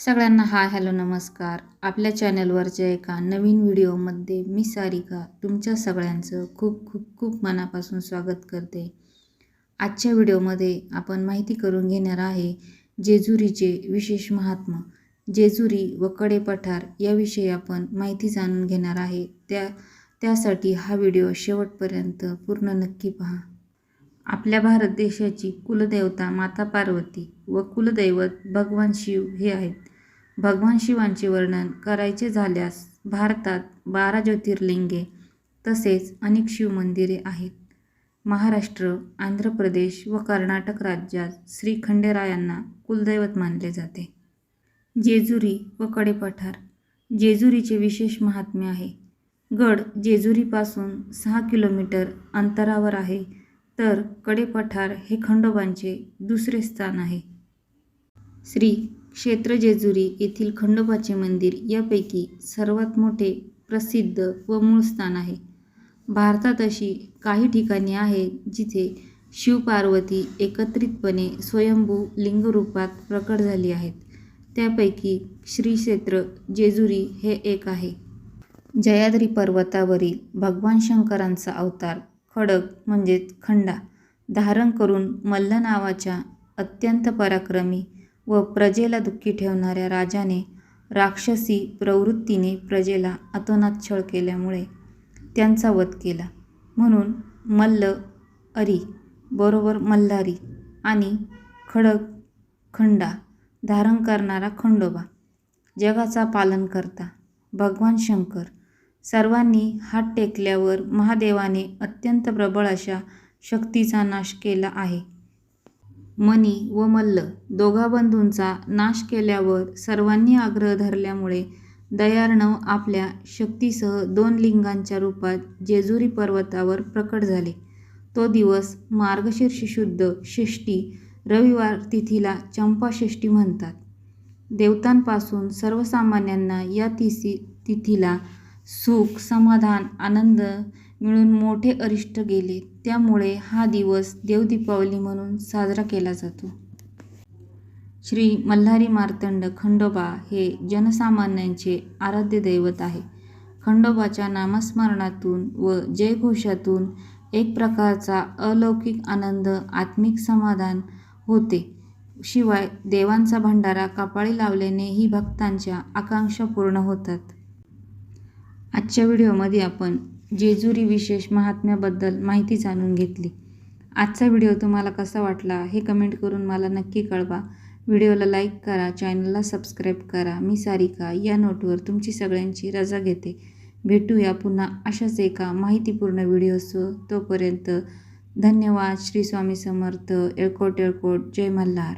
सगळ्यांना hi hello नमस्कार. आपल्या चॅनलवरच्या एका नवीन व्हिडिओमध्ये मी सारिका तुमच्या सगळ्यांचं खूप खूप खूप मनापासून स्वागत करते. आजच्या व्हिडिओमध्ये आपण माहिती करून घेणार आहे जेजुरीचे विशेष महात्म. जेजुरी व कडे पठार याविषयी आपण माहिती जाणून घेणार आहे. त्या त्यासाठी हा व्हिडिओ शेवटपर्यंत पूर्ण नक्की पहा. आपल्या भारत देशाची कुलदेवता माता पार्वती व कुलदैवत भगवान शिव हे आहेत. भगवान शिवांचे वर्णन करायचे झाल्यास भारतात बारा ज्योतिर्लिंगे तसेच अनेक शिवमंदिरे आहेत. महाराष्ट्र आंध्र प्रदेश व कर्नाटक राज्यात श्री खंडेरायांना कुलदैवत मानले जाते. जेजुरी व कडेपठार जेजुरीचे विशेष महात्म्य आहे. गड जेजुरीपासून सहा किलोमीटर अंतरावर आहे तर कडेपठार हे खंडोबांचे दुसरे स्थान आहे. श्री क्षेत्र जेजुरी येथील खंडोबाचे मंदिर यापैकी सर्वात मोठे प्रसिद्ध व मूळ स्थान आहे. भारतात अशी काही ठिकाणे आहेत जिथे शिवपार्वती एकत्रितपणे स्वयंभू लिंगरूपात प्रकट झाली आहेत. त्यापैकी श्री क्षेत्र जेजुरी हे एक आहे. जयाद्री पर्वतावरील भगवान शंकरांचा अवतार खडक म्हणजेच खंडा धारण करून मल्ल नावाच्या अत्यंत पराक्रमी व प्रजेला दुःखी ठेवणाऱ्या राजाने राक्षसी प्रवृत्तीने प्रजेला अतोनात छळ केल्यामुळे त्यांचा वध केला. म्हणून मल्ल अरी बरोबर मल्हारी आणि खडक खंडा धारण करणारा खंडोबा जगाचा पालन करता. भगवान शंकर सर्वांनी हात टेकल्यावर महादेवाने अत्यंत प्रबळ अशा शक्तीचा नाश केला आहे. मनी व मल्ल दोघा बंधूंचा नाश केल्यावर सर्वांनी आग्रह धरल्यामुळे दयार्णव आपल्या शक्तीसह दोन लिंगांच्या रूपात जेजुरी पर्वतावर प्रकट झाले. तो दिवस मार्गशीर्ष शुद्ध षष्टी रविवार तिथीला चंपाषष्ठी म्हणतात. देवतांपासून सर्वसामान्यांना या तिसी तिथीला सुख समाधान आनंद मिळून मोठे अरिष्ट गेले. त्यामुळे हा दिवस देवदीपावली म्हणून साजरा केला जातो. श्री मल्हारी मार्तंड खंडोबा हे जनसामान्यांचे आराध्य दैवत आहे. खंडोबाच्या नामस्मरणातून व जयघोषातून एक प्रकारचा अलौकिक आनंद आत्मिक समाधान होते. शिवाय देवांचा भंडारा कपाळी लावल्याने ही भक्तांच्या आकांक्षा पूर्ण होतात. आजच्या व्हिडिओमध्ये आपण जेजुरी विशेष महात्म्याबद्दल माहिती जाणून घेतली. आजचा व्हिडिओ तुम्हाला कसा वाटला हे कमेंट करून मला नक्की कळवा. व्हिडिओला लाईक करा चॅनलला सबस्क्राईब करा. मी सारिका या नोटवर तुमची सगळ्यांची रजा घेते. भेटूया पुन्हा अशाच एका माहितीपूर्ण व्हिडिओसह तोपर्यंत धन्यवाद. श्री स्वामी समर्थ. एळकोट एळकोट जय मल्हार.